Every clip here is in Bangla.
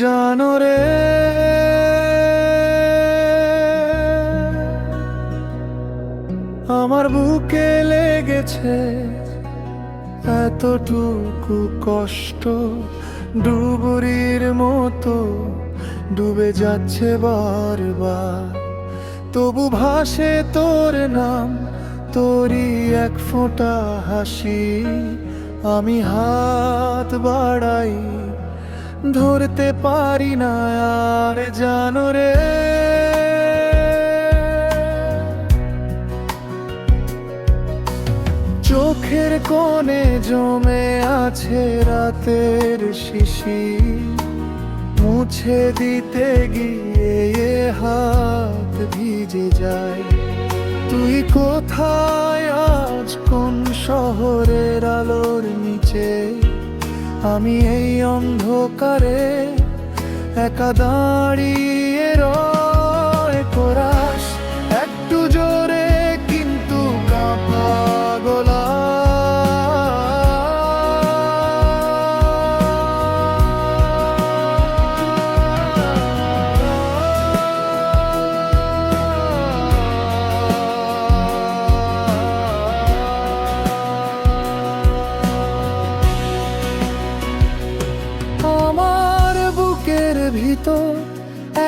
জানো রে। আমার বুকে লেগেছে এতটুকু কষ্ট, ডুবুরির মতো ডুবে যাচ্ছে বারবার। তবু ভাসে তোর নাম, তোরই এক ফোঁটা হাসি। আমি হাত বাড়াই ধরতে পারি না, আর জানো রে। চোখের কোণে জমে আছে রাতের শিশি, মুছে দিতে গিয়ে হাত ভিজে যায়। তুই কোথায়? আমি এই অন্ধকারে একা দাঁড়িয়ে রয়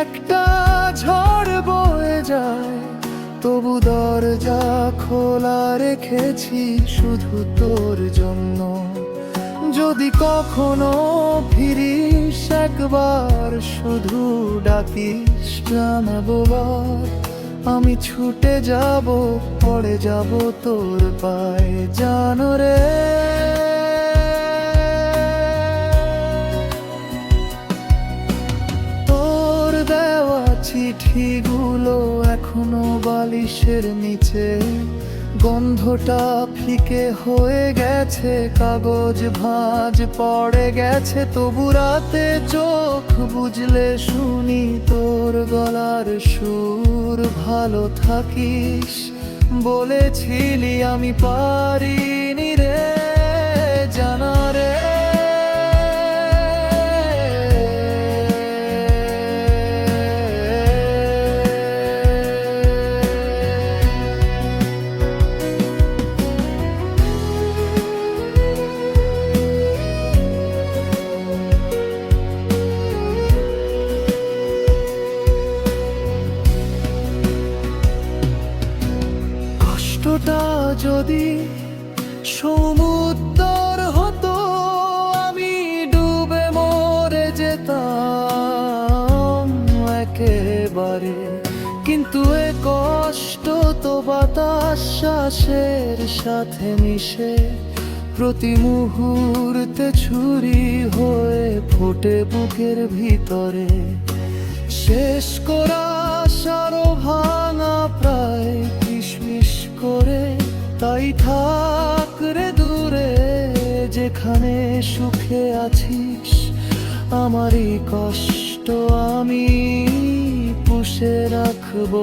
একটা ঝড় বয়ে যায়, তবু দরজা খোলা রেখেছি শুধু তোর জন্য। যদি কখনো ফিরিস একবার, শুধু ডাকিস জানাব আমি ছুটে যাব, পড়ে যাব তোর পায়ে, জানো রে চিঠিগুলো এখনও বালিশের নিচে। গন্ধটা ফিকে হয়ে গেছে, কাগজ ভাঁজ পড়ে গেছে। তবু রাতে চোখ বুঝলে শুনি তোর গলার সুর, ভালো থাকিস, বলেছিলি আমি পারিনি কষ্টটা যদি সমুদ্র হতো, আমি ডুবে মরে যেতাম একেবারে। কিন্তু এ কষ্ট তো বাতাস শ্বাসের সাথে মিশে, প্রতি মুহূর্তে ছুরি হয়ে ফোটে বুকের ভিতরে। শেষ করা সারো ভাঙা প্রায় থাক রে দূরে, যেখানে সুখে আছিস, আমারই কষ্ট আমি পুষে রাখব।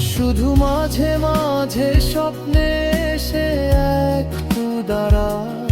শুধু মাঝে মাঝে স্বপ্নে সে এক দাঁড়া।